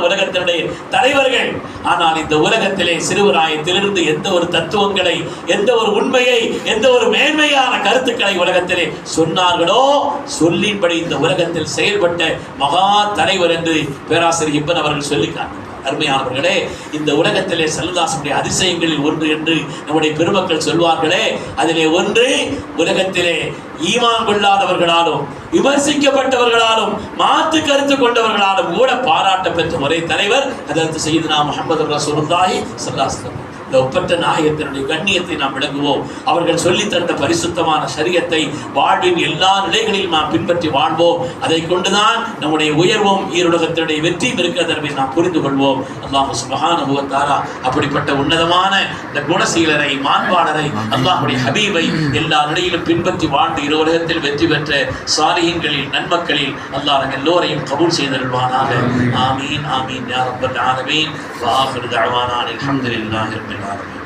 உலகத்தினுடைய தலைவர்கள். ஆனால் இந்த உலகத்திலே சிறுவராயத்திலிருந்து எந்த ஒரு தத்துவங்களை எந்த ஒரு உண்மையை எந்த ஒரு மேன்மையான கருத்துக்களை உலகத்திலே சொன்னார்களோ சொல்லின்படி இந்த உலகத்தில் செயல்பட்ட மகா தலைவர் என்று பேராசிரியர் இப்பன் அவர்கள் சொல்லி அருமையானவர்களே இந்த உலகத்திலே செல்வதாசனுடைய அதிசயங்களில் ஒன்று என்று நம்முடைய பெருமக்கள் சொல்வார்களே அதிலே ஒன்று உலகத்திலே ஈமான் கொள்ளாதவர்களாலும் விமர்சிக்கப்பட்டவர்களாலும் மாற்று கருத்து கொண்டவர்களாலும் கூட பாராட்ட பெற்ற ஒரே தலைவர் அதற்கு செய்து நாம் முகமது ரசூலுல்லாஹி ஸல்லல்லாஹு இந்த ஒப்பற்ற நாயகத்தினுடைய கண்ணியத்தை நாம் விளங்குவோம். அவர்கள் சொல்லித் தந்த பரிசுத்தமான சரியத்தை வாழ்வின் எல்லா நிலைகளிலும் நாம் பின்பற்றி வாழ்வோம். அதை கொண்டுதான் நம்முடைய உயர்வும் ஈருலகத்தினுடைய வெற்றியும் இருக்கிறது என்பதை நாம் புரிந்து கொள்வோம். அல்லாஹ் சுபகான முகத்தாரா அப்படிப்பட்ட உன்னதமான இந்த குணசீலரை மாண்பாளரை அல்லாஹுடைய ஹபீபை எல்லா நிலையிலும் பின்பற்றி வாழ்ந்து இரு உலகத்தில் வெற்றி பெற்ற சாலிஹீன்களில் நன்மக்களில் அல்லாஹ் எல்லோரையும் கபூல் செய்தருள்வானாக. ஆமீன் ஆமீன். யார் ரப்பல் ஆலமீன். வ தஅவானா அல்ஹம்துலில்லாஹி ரப்பில் になる。